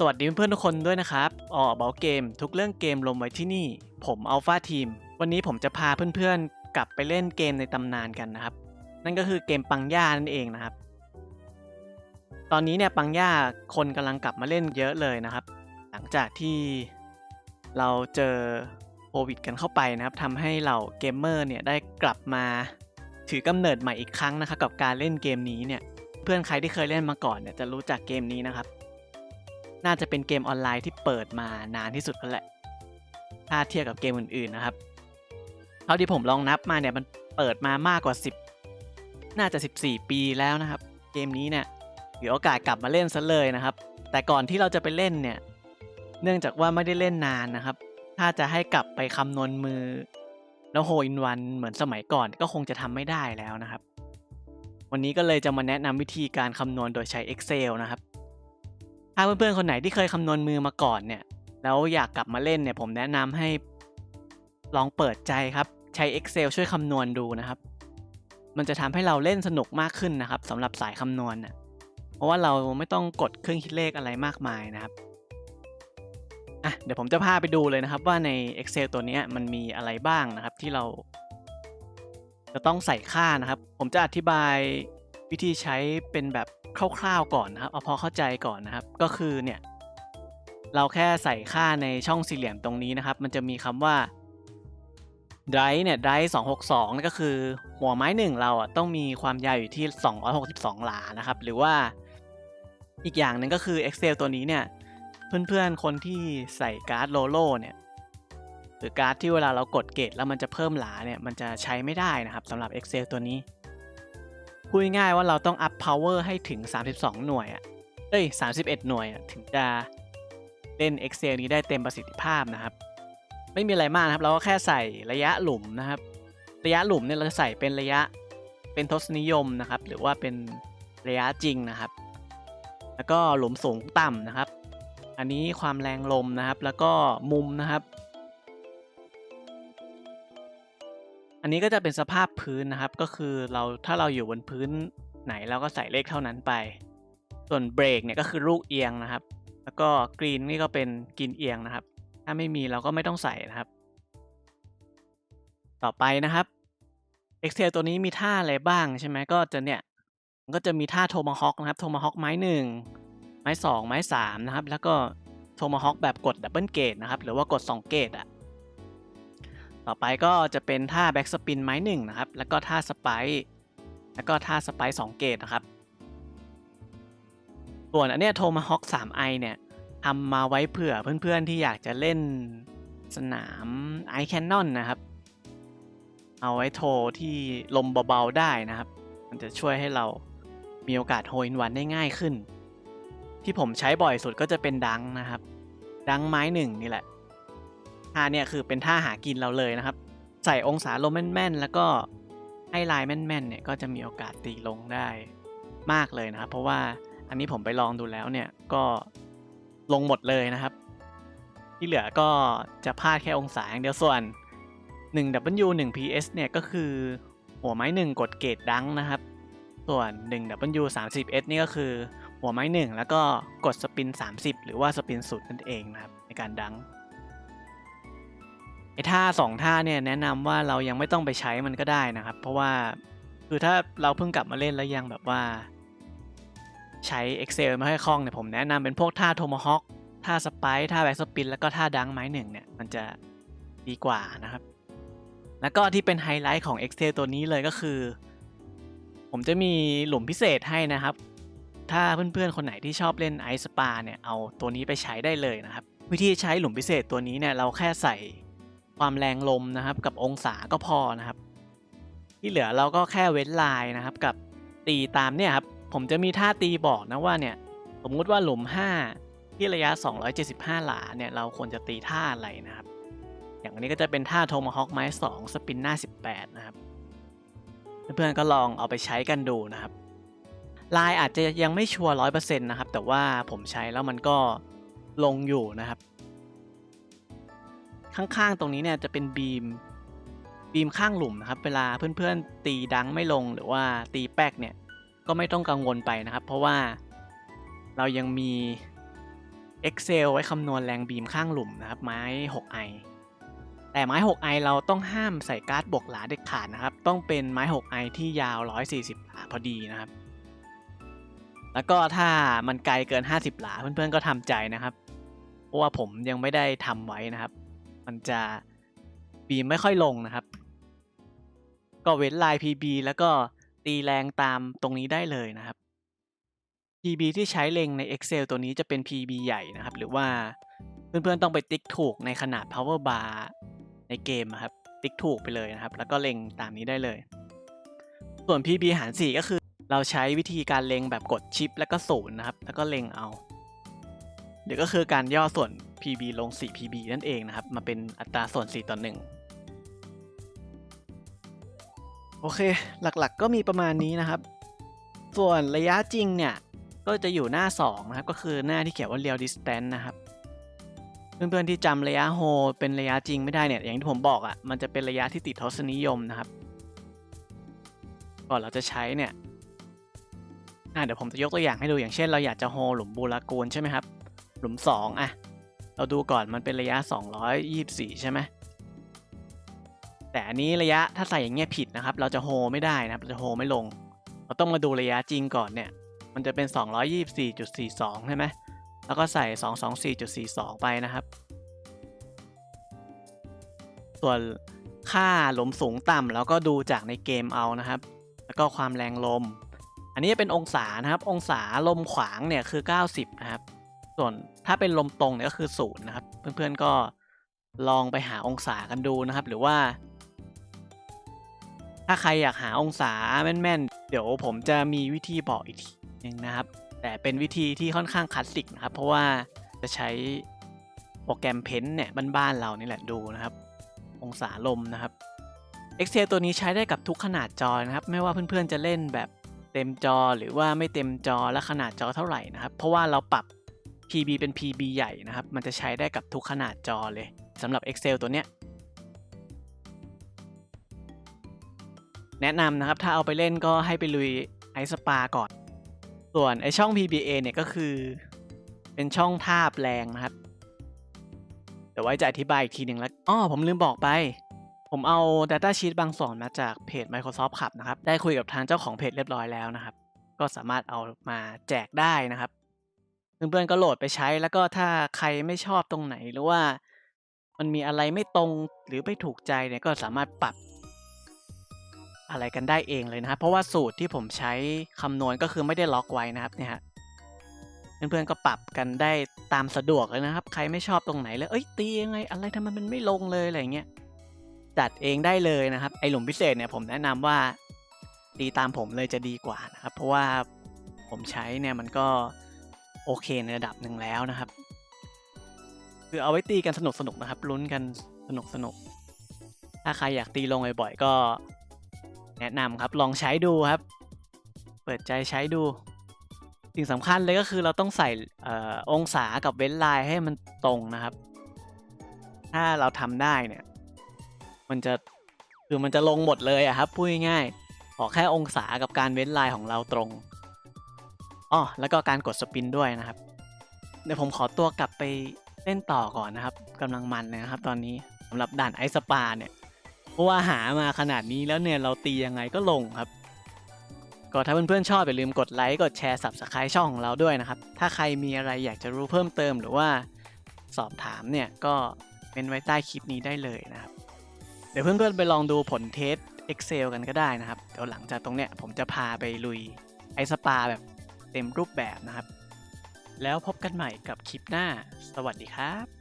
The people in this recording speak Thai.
สวัสดีเพื่อนๆทุกคนด้วยนะครับอ๋อเบาเกมทุกเรื่องเกมลงไว้ที่นี่ ผมอัลฟาทีม วันนี้ผมจะพาเพื่อนๆ กลับไปเล่นเกมในตำนานกันนะครับ นั่นก็คือเกมปังย่านั่นเองนะครับ ตอนนี้เนี่ยปังย่าคนกำลังกลับมาเล่นเยอะเลยนะครับ หลังจากที่เราเจอโควิดกันเข้าไปนะครับทำให้เหล่าเกมเมอร์เนี่ยได้กลับมาถือกำเนิดใหม่อีกครั้งนะครับกับการเล่นเกมนี้เนี่ย เพื่อนใครที่เคยเล่นมาก่อนเนี่ยจะรู้จักเกมนี้นะครับ น่าจะเป็นเกมออนไลน์ที่เปิดมานานที่สุดแล้วแหละ ถ้าเทียบกับเกมอื่นๆนะครับ เท่าที่ผมลองนับมาเนี่ยมันเปิดมามากกว่า 10 น่าจะ 14 ปีแล้วนะครับ เกมนี้เนี่ยเดี๋ยวโอกาสกลับมาเล่นซะเลยนะครับ แต่ก่อนที่เราจะไปเล่นเนี่ย เนื่องจากว่าไม่ได้เล่นนานนะครับ ถ้าจะให้กลับไปคำนวณมือ แล้วโฮอินวันเหมือนสมัยก่อนก็คงจะทำไม่ได้แล้วนะครับ วันนี้ก็เลยจะมาแนะนำวิธีการคำนวณโดยใช้ Excel นะครับ ถ้าเพื่อนๆคนไหนที่เคยคำนวณมือมาก่อนเนี่ย แล้วอยากกลับมาเล่นเนี่ย ผมแนะนำให้ลองเปิดใจครับ ใช้ Excel ช่วยคำนวณดูนะครับ มันจะทำให้เราเล่นสนุกมากขึ้นนะครับสำหรับสายคำนวณน่ะเพราะว่าเราไม่ต้องกดเครื่องคิดเลขอะไรมากมายนะครับอะเดี๋ยวผมจะพาไปดูเลยนะครับ ว่าใน Excel ตัวนี้มันมีอะไรบ้างนะครับที่เรา จะต้องใส่ค่านะครับ ผมจะอธิบาย วิธีใช้เป็นแบบคร่าวๆก่อนนะครับ เอาพอเข้าใจก่อนนะครับ ก็คือเนี่ยเราแค่ใส่ค่าในช่องสี่เหลี่ยมตรงนี้นะครับ มันจะมีคำว่า drive เนี่ย drive 262นั่นก็คือ หัวไม้หนึ่งเราอะต้องมีความยาวอยู่ที่ 262 หลานะครับ หรือว่าอีกอย่างหนึ่งก็คือ Excel ตัวนี้เนี่ย เพื่อนๆ คนที่ใส่การ์ดโลโลเนี่ย หรือการ์ดที่เวลาเรากดเกตแล้วมันจะเพิ่มหลาเนี่ย มันจะใช้ไม่ได้นะครับสำหรับ Excel ตัวนี้ พูดง่ายๆว่าเราต้อง up power ให้ถึง 32 หน่วยอะเอ้ย 31 หน่วยอะถึงจะเล่น Excel นี้ได้เต็มประสิทธิภาพนะครับ ไม่มีอะไรมากนะครับ เราก็แค่ใส่ระยะหลุมนะครับ ระยะหลุมเนี่ยเราจะใส่เป็นระยะเป็นทศนิยมนะครับ หรือว่าเป็นระยะจริงนะครับ แล้วก็หลุมสูงต่ำนะครับ อันนี้ความแรงลมนะครับ แล้วก็มุมนะครับ อันนี้ก็จะเป็นสภาพพื้นนะครับ ก็คือเราถ้าเราอยู่บนพื้นไหนเราก็ใส่เลขเท่านั้นไป ส่วนเบรกเนี่ยก็คือลูกเอียงนะครับ แล้วก็กรีนนี่ก็เป็นกรีนเอียงนะครับ ถ้าไม่มีเราก็ไม่ต้องใส่นะครับ ต่อไปนะครับ Excel ตัวนี้มีท่าอะไรบ้างใช่ไหมก็จะเนี่ยมันก็จะมีท่าโทมาฮอ k นะครับโทมาฮอ k ไม้หนึ่งไม้สองไม้สามนะครับ แล้วก็โทมาฮอ k แบบกดดับเบิลเกตนะครับ หรือว่ากด2เกตอะ ต่อไปก็จะเป็นท่าแบ็กสปินไม้หนึ่งนะครับ แล้วก็ท่าสไปแล้วก็ท่าสไปสองเกตนะครับ ส่วนอันเนี้ยโทมาฮอ k 3ไอเนี่ยทำมาไว้เผื่อเพื่อนๆที่อยากจะเล่นสนามไอแคนนอนนะครับ เอาไว้โทที่ลมเบาๆได้นะครับ มันจะช่วยให้เรามีโอกาสโฮอินวันได้ง่ายขึ้น ที่ผมใช้บ่อยสุดก็จะเป็นดังนะครับ ดังไม้หนึ่งนี่แหละ ท่าเนี่ยคือเป็นท่าหากินเราเลยนะครับ ใส่องศาลมแม่นๆ แล้วก็ให้ลายแม่นๆเนี่ยก็จะมีโอกาสตีลงได้มากเลยนะครับ เพราะว่าอันนี้ผมไปลองดูแล้วเนี่ยก็ลงหมดเลยนะครับ ที่เหลือก็จะพลาดแค่องศาอย่างเดียวส่วน 1W 1 PS เนี่ยก็คือหัวไม้ 1 กดเกตดังนะครับ ส่วน 1W 30S นี่ก็คือหัวไม้ 1 แล้วก็กดสปิน 30 หรือว่าสปินสุดนั่นเองนะครับในการดัง ไอ้ท่า2ท่าเนี่ยแนะนำว่าเรายังไม่ต้องไปใช้มันก็ได้นะครับ เพราะว่าคือถ้าเราเพิ่งกลับมาเล่นแล้วยังแบบว่า ใช้ Excel ไม่ค่อยคล่องเนี่ยผมแนะนำเป็นพวกท่าโทมฮอ k ท่าสไปท่าแบ็กสปินแล้วก็ท่าดังไม้หนึ่งเนี่ยมันจะดีกว่านะครับ แล้วก็ที่เป็นไฮไลท์ของ Excel ตัวนี้เลยก็คือ ผมจะมีหลุมพิเศษให้นะครับ ถ้าเพื่อนๆคนไหนที่ชอบเล่นไอสปาเนี่ยเอาตัวนี้ไปใช้ได้เลยนะครับ วิธีใช้หลุมพิเศษตัวนี้เนี่ยเราแค่ใส่ ความแรงลมนะครับกับองศาก็พอนะครับ ที่เหลือเราก็แค่เว้นลายนะครับ กับตีตามเนี่ยครับผมจะมีท่าตีบอกนะว่าเนี่ยสมมุติว่าหลุม 5 ที่ระยะ 275 หลาเนี่ยเราควรจะตีท่าอะไรนะครับ อย่างนี้ก็จะเป็นท่าโทมฮอ k ไม้ 2 สปินหน้า 18 นะครับ เพื่อนๆก็ลองเอาไปใช้กันดูนะครับ ลายอาจจะยังไม่ชัวร์ร้อยเปอร์เซ็นต์นะครับ แต่ว่าผมใช้แล้วมันก็ลงอยู่นะครับ ข้างๆตรงนี้เนี่ยจะเป็นบีมบีมข้างหลุมนะครับ เวลาเพื่อนๆ ตีดังไม่ลงหรือว่าตีแป๊กเนี่ยก็ไม่ต้องกังวลไปนะครับ เพราะว่าเรายังมี Excel ไว้คำนวณแรงบีมข้างหลุมนะครับ ไม้ 6i แต่ไม้ 6i เราต้องห้ามใส่การ์ดบวกหลาเด็ดขาดนะครับ ต้องเป็นไม้ 6i ที่ยาว 140หลาพอดีนะครับ แล้วก็ถ้ามันไกลเกิน 50 หลาเพื่อนๆก็ทำใจนะครับ เพราะว่าผมยังไม่ได้ทำไว้นะครับ มันจะบีมไม่ค่อยลงนะครับ ก็เว้นลาย PB แล้วก็ตีแรงตามตรงนี้ได้เลยนะครับ PB ที่ใช้เล็งใน Excel ตัวนี้จะเป็น PB ใหญ่นะครับ หรือว่าเพื่อนๆต้องไปติ๊กถูกในขนาด power bar ในเกมครับ ติ๊กถูกไปเลยนะครับ แล้วก็เล็งตามนี้ได้เลย ส่วน PB หาร 4 ก็คือ เราใช้วิธีการเล็งแบบกดชิป แล้วก็ศูนย์นะครับ แล้วก็เล็งเอาเดี๋ยวก็คือการย่อส่วน PB ลง 4 PB นั่นเองนะครับ มาเป็นอัตราส่วน 4 ต่อ 1 โอเค หลักๆก็มีประมาณนี้นะครับ ส่วนระยะจริงเนี่ย ก็จะอยู่หน้า 2 นะครับ ก็คือหน้าที่เขียนว่า real distance นะครับ เพื่อนๆที่จำระยะโฮเป็นระยะจริงไม่ได้เนี่ย อย่างที่ผมบอกอะ่ะ มันจะเป็นระยะที่ติดทศนิยมนะครับ ก่อนเราจะใช้เนี่ยเดี๋ยวผมจะยกตัวอย่างให้ดูอย่างเช่นเราอยากจะโฮหลุมบูรากูลใช่ไหมครับ หลุม 2 อะ เราดูก่อนมันเป็นระยะ 224 ใช่ไหมแต่อันนี้ระยะถ้าใส่อย่างเงี้ยผิดนะครับ เราจะโฮไม่ได้นะครับเราจะโฮไม่ลง เราต้องมาดูระยะจริงก่อนเนี่ย มันจะเป็น 224.42 ใช่ไหมแล้วก็ใส่ 224.42 ไปนะครับ ส่วนค่าหลมสูงต่ำเราก็ดูจากในเกมเอานะครับ แล้วก็ความแรงลม อันนี้เป็นองศานะครับ องศาลมขวางเนี่ยคือ 90 นะครับ ส่วนถ้าเป็นลมตรงเนี่ยก็คือศูนย์นะครับ เพื่อนๆก็ลองไปหาองศากันดูนะครับ หรือว่า ถ้าใครอยากหาองศาแม่นๆ เดี๋ยวผมจะมีวิธีบอกอีกทีนึงนะครับ แต่เป็นวิธีที่ค่อนข้างคลาสสิกนะครับ เพราะว่าจะใช้โปรแกรมเพ้นท์เนี่ยบ้านๆเรานี่แหละดูนะครับ องศาลมนะครับ Excel ตัวนี้ใช้ได้กับทุกขนาดจอนะครับ ไม่ว่าเพื่อนๆจะเล่นแบบเต็มจอหรือว่าไม่เต็มจอและขนาดจอเท่าไหร่นะครับ เพราะว่าเราปรับ PB เป็น PB ใหญ่นะครับ มันจะใช้ได้กับทุกขนาดจอเลยสำหรับ Excel ตัวเนี้ย แนะนำนะครับ ถ้าเอาไปเล่นก็ให้ไปลุยไอสปาก่อน ส่วนไอช่อง PBA เนี่ยก็คือ เป็นช่องทาบแรงนะครับ เดี๋ยวไว้จะอธิบายอีกทีหนึ่งแล้วอ๋อผมลืมบอกไป ผมเอา Data Sheet บางส่วนมาจากเพจ Microsoft ขับนะครับ ได้คุยกับทางเจ้าของเพจเรียบร้อยแล้วนะครับ ก็สามารถเอามาแจกได้นะครับ เพื่อน ๆ ก็โหลดไปใช้ แล้วก็ถ้าใครไม่ชอบตรงไหน หรือว่ามันมีอะไรไม่ตรงหรือไม่ถูกใจเนี่ยก็สามารถปรับ อะไรกันได้เองเลยนะครับเพราะว่าสูตรที่ผมใช้คำนวณก็คือไม่ได้ล็อกไว้นะครับเนี่ยฮะเพื่อนๆก็ปรับกันได้ตามสะดวกเลยนะครับ ใครไม่ชอบตรงไหนเลยเอ้ยตียังไงอะไรทำไมมันไม่ลงเลยอะไรเงี้ยจัดเองได้เลยนะครับ ไอหลุมพิเศษเนี่ยผมแนะนำว่าตีตามผมเลยจะดีกว่านะครับ เพราะว่าผมใช้เนี่ยมันก็ โอเคในระดับหนึ่งแล้วนะครับ คือเอาไว้ตีกันสนุกๆนะครับลุ้นกันสนุกๆถ้าใครอยากตีลงบ่อยๆก็ แนะนำครับลองใช้ดูครับ เปิดใจใช้ดูสิ่งสำคัญเลยก็คือเราต้องใส่ออองศากับเว้นลายให้มันตรงนะครับ ถ้าเราทำได้เนี่ย มันจะคือมันจะลงหมดเลยอะครับพูดง่ายๆขอแค่องศากับการเว้นลายของเราตรง อ๋อแล้วก็การกดสปินด้วยนะครับ เดี๋ยวผมขอตัวกลับไปเล่นต่อก่อนนะครับกำลังมันนะครับ ตอนนี้สำหรับด่านไอสปาเนี่ยเพราะว่าหามาขนาดนี้แล้วเนี่ยเราตียังไงก็ลงครับ ก็ถ้าเพื่อนๆชอบอย่าลืมกดไลค์กดแชร์ Subscribe ช่องของเราด้วยนะครับ ถ้าใครมีอะไรอยากจะรู้เพิ่มเติมหรือว่าสอบถามเนี่ยก็เป็นไว้ใต้คลิปนี้ได้เลยนะครับ เดี๋ยวเพื่อนๆไปลองดูผลเทส Excel กันก็ได้นะครับ เดี๋ยวหลังจากตรงเนี้ยผมจะพาไปลุยไอสปาแบบ เต็มรูปแบบนะครับ แล้วพบกันใหม่กับคลิปหน้า สวัสดีครับ